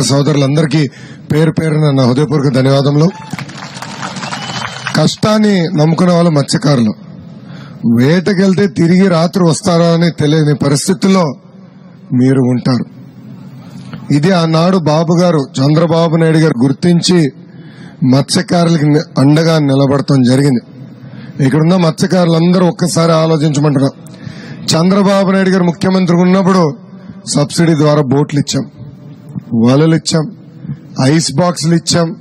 సోదరులందరికీ పేరు పేరున నా హృదయపూర్వక ధన్యవాదములు. కష్టాన్ని నమ్ముకునే వాళ్ళు మత్స్యకారులు. వేటకెళ్తే తిరిగి రాత్రి వస్తారా అని తెలియని పరిస్థితుల్లో మీరు ఉంటారు. ఇది ఆనాడు బాబు గారు చంద్రబాబు నాయుడు గారు గుర్తించి మత్స్యకారులకి అండగా నిలబడటం జరిగింది. ఇక్కడున్న మత్స్యకారులందరూ ఒక్కసారి ఆలోచించమంటున్నారు చంద్రబాబు నాయుడు గారు ముఖ్యమంత్రి ఉన్నప్పుడు సబ్సిడీ ద్వారా బోట్లు ఇచ్చాం. వలలు ఇచ్చాం. ఐస్ బాక్సులు ఇచ్చాం.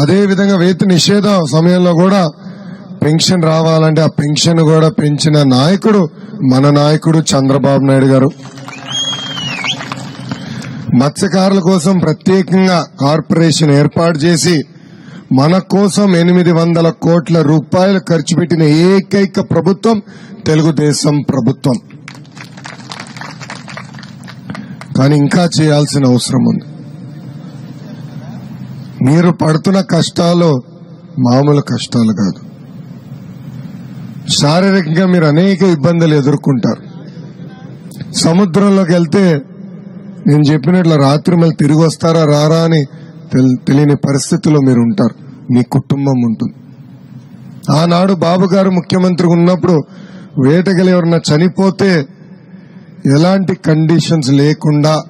అదేవిధంగా వేత నిషేధ సమయంలో కూడా పెన్షన్ రావాలంటే ఆ పెన్షన్ కూడా పెంచిన నాయకుడు మన నాయకుడు చంద్రబాబు నాయుడు గారు. మత్స్యకారుల కోసం ప్రత్యేకంగా కార్పొరేషన్ ఏర్పాటు చేసి మన కోసం ఎనిమిది వందల కోట్ల రూపాయలు ఖర్చు పెట్టిన ఏకైక ప్రభుత్వం తెలుగుదేశం ప్రభుత్వం. కానీ ఇంకా చేయాల్సిన అవసరం ఉంది. మీరు పడుతున్న కష్టాలు మామూలు కష్టాలు కాదు. శారీరకంగా మీరు అనేక ఇబ్బందులు ఎదుర్కొంటారు. సముద్రంలోకి వెళ్తే నేను చెప్పినట్లు రాత్రి మళ్ళీ తిరిగి వస్తారా రారా అని తెల్- తెలియని పరిస్థితిలో మీరు ఉంటారు. మీ కుటుంబం ఉంటుంది. ఆనాడు బాబు గారు ముఖ్యమంత్రి ఉన్నప్పుడు వేటగలు ఎవరన్నా చనిపోతే ఎలాంటి కండిషన్స్ లేకుండా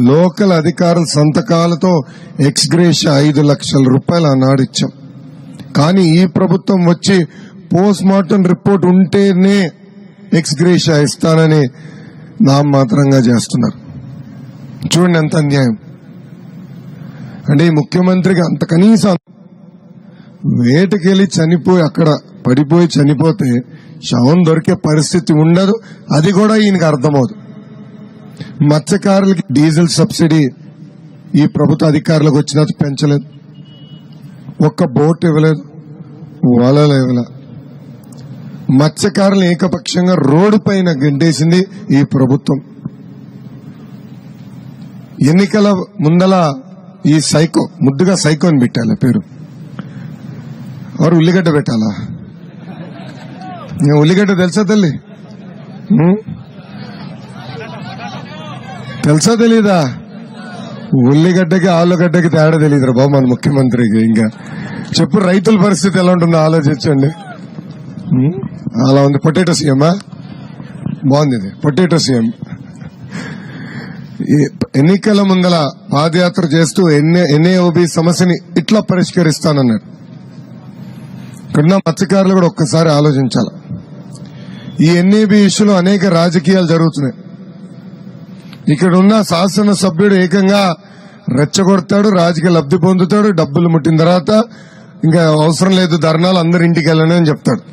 లోకల్ అధికారుల సంతకాలతో ఎక్స్గ్రేష ఐదు లక్షల రూపాయలు ఆనాడు ఇచ్చాం కానీ ఈ ప్రభుత్వం వచ్చి పోస్ట్ మార్టం రిపోర్ట్ ఉంటేనే ఎక్స్గ్రేష ఇస్తానని నామాత్రంగా చేస్తున్నారు. చూడండి ఎంత అన్యాయం. అంటే ఈ ముఖ్యమంత్రికి అంత కనీసం వేటకెళ్ళి చనిపోయి అక్కడ పడిపోయి చనిపోతే శవం దొరికే పరిస్థితి ఉండదు. అది కూడా ఈయనకి అర్థమవుదు. మత్స్యకారులకి డీజిల్ సబ్సిడీ ఈ ప్రభుత్వ అధికారులకు వచ్చిన పెంచలేదు. ఒక్క బోట్ ఇవ్వలేదు. వలలు ఇవ్వలే. మత్స్యకారులు ఏకపక్షంగా రోడ్డు పైన గెంటేసింది ఈ ప్రభుత్వం. ఎన్నికల ముందల ఈ సైకో ముద్దుగా సైకో అని పెట్టాలి పేరు. ఎవరు ఉల్లిగడ్డ పెట్టాలా? ఉల్లిగడ్డ తెలుసా తల్లి? తెలుసా తెలీదా? ఉల్లిగడ్డకి ఆలుగడ్డకి తేడా తెలియదురా బాబు మన ముఖ్యమంత్రికి ఇంకా. చెప్పు రైతుల పరిస్థితి ఎలా ఉంటుందో ఆలోచించండి. అలా ఉంది. పొటాటో సీఎమా బాగుంది ఇది. Potato CM. ఎన్నికల ముందల పాదయాత్ర చేస్తూ ఎన్ఏ ఎన్ఏఓబి సమస్యని ఇట్లా పరిష్కరిస్తానన్నాడు ఇక్కడున్న మత్స్యకారులు కూడా ఒక్కసారి ఆలోచించాలి. ఈ ఎన్ఏబి ఇష్యూలో అనేక రాజకీయాలు జరుగుతున్నాయి. ఇక్కడ ఉన్న శాసనసభ్యుడు ఏకంగా రెచ్చగొడతాడు రాజకీయ లబ్ధి పొందుతాడు డబ్బులు ముట్టిన తర్వాత ఇంకా అవసరం లేదు ధర్నాలు అందరి ఇంటికి వెళ్ళని అని చెప్తాడు.